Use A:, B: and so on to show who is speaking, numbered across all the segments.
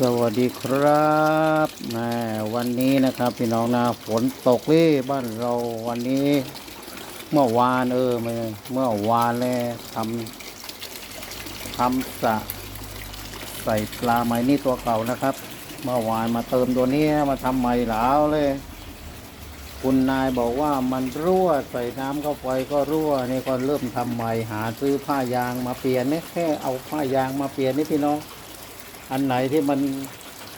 A: สวัสดีครับนะวันนี้นะครับ พี่น้องนะฝนตกเลยบ้านเราวันนี้ เมื่อวานเออม่เมื่อวานเลยทำทำสะใส่ปลาไหมนี่ตัวเก่านะครับ เมื่อวานมาเติมตัวนี้มาทำใหม่หลาวเลย คุณนายบอกว่ามันรั่วใส่น้ำเข้าไปก็รั่วนี่ก็เริ่มทำใหม่หาซื้อผ้ายางมาเปลี่ยนนี่แค่เอาผ้ายางมาเปลี่ยนนี่พี่น้อง อันไหนที่มัน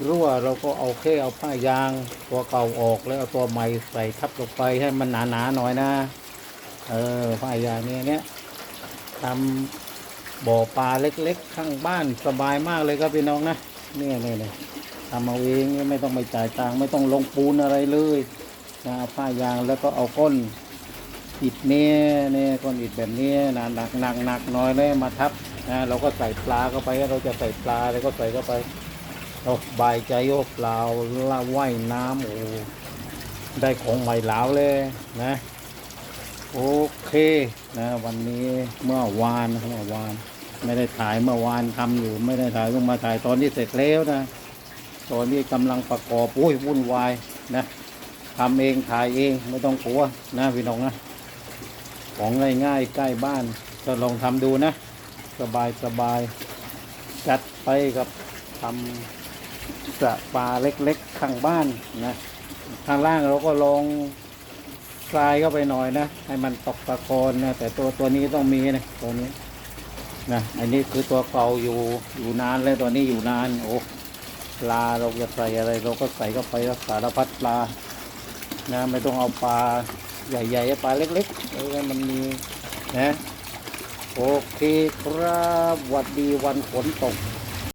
A: รั่วเราก็เอาแค่เอาผ้ายางตัวเก่าออกแล้วเอาตัวใหม่ใส่ทับลงไปให้มันหนาๆหน่อยนะ เออผ้ายางเนี้ยเนี้ยทำบ่อปลาเล็ก ๆ ข้างบ้านสบายมากเลยครับพี่น้องนะเนี่ยเนี่ยเนี่ยทำเอาเองไม่ต้องไปจ่ายตังค์ไม่ต้องลงปูนอะไรเลยนะเอาผ้ายางแล้วก็เอาก้น อิฐเนี่ยเนี่ยก้อนอิฐแบบนี้นะหนักหนักหนักน่อยเลยมาทับนะเราก็ใส่ปลาเข้าไป เราจะใส่ปลาอะไรก็ใส่เข้าไปเราบายใจโยกปล่าล่าว่ายน้ำโอ้ได้ของใหม่หลาวเลยนะโอเคนะวันนี้เมื่อวานเมื่อวาน ไม่ได้ถ่ายเมื่อวานทำอยู่ ไม่ได้ถ่ายต้องมาถ่ายตอนที่เสร็จแล้วนะตอนนี้กำลังประกอบโอ้ยวุ่นวายนะทำเองถ่ายเองไม่ต้องกลัวนะพี่น้องนะ ของง่ายๆ ใกล้บ้าน ก็ลองทำดูนะ สบายสบายจัดไปกับทำสระปลาเล็กๆ ข้างบ้านนะข้างล่างเราก็ลองทรายเข้าไปหน่อยนะ ให้มันตกตะกอนนะ แต่ตัวตัวนี้ต้องมีนะตัวนี้นะอันนี้คือตัวเก่าอยู่อยู่นานแล้วตัวนี้อยู่นานโอ้ปลาเราจะใส่อะไร เราก็ใส่เข้าไปสารพัดปลานะไม่ต้องเอาปลา ใหญ่ๆปลาเล็กๆเออมันมีนะโอเคครับ วัดดีวันฝนตก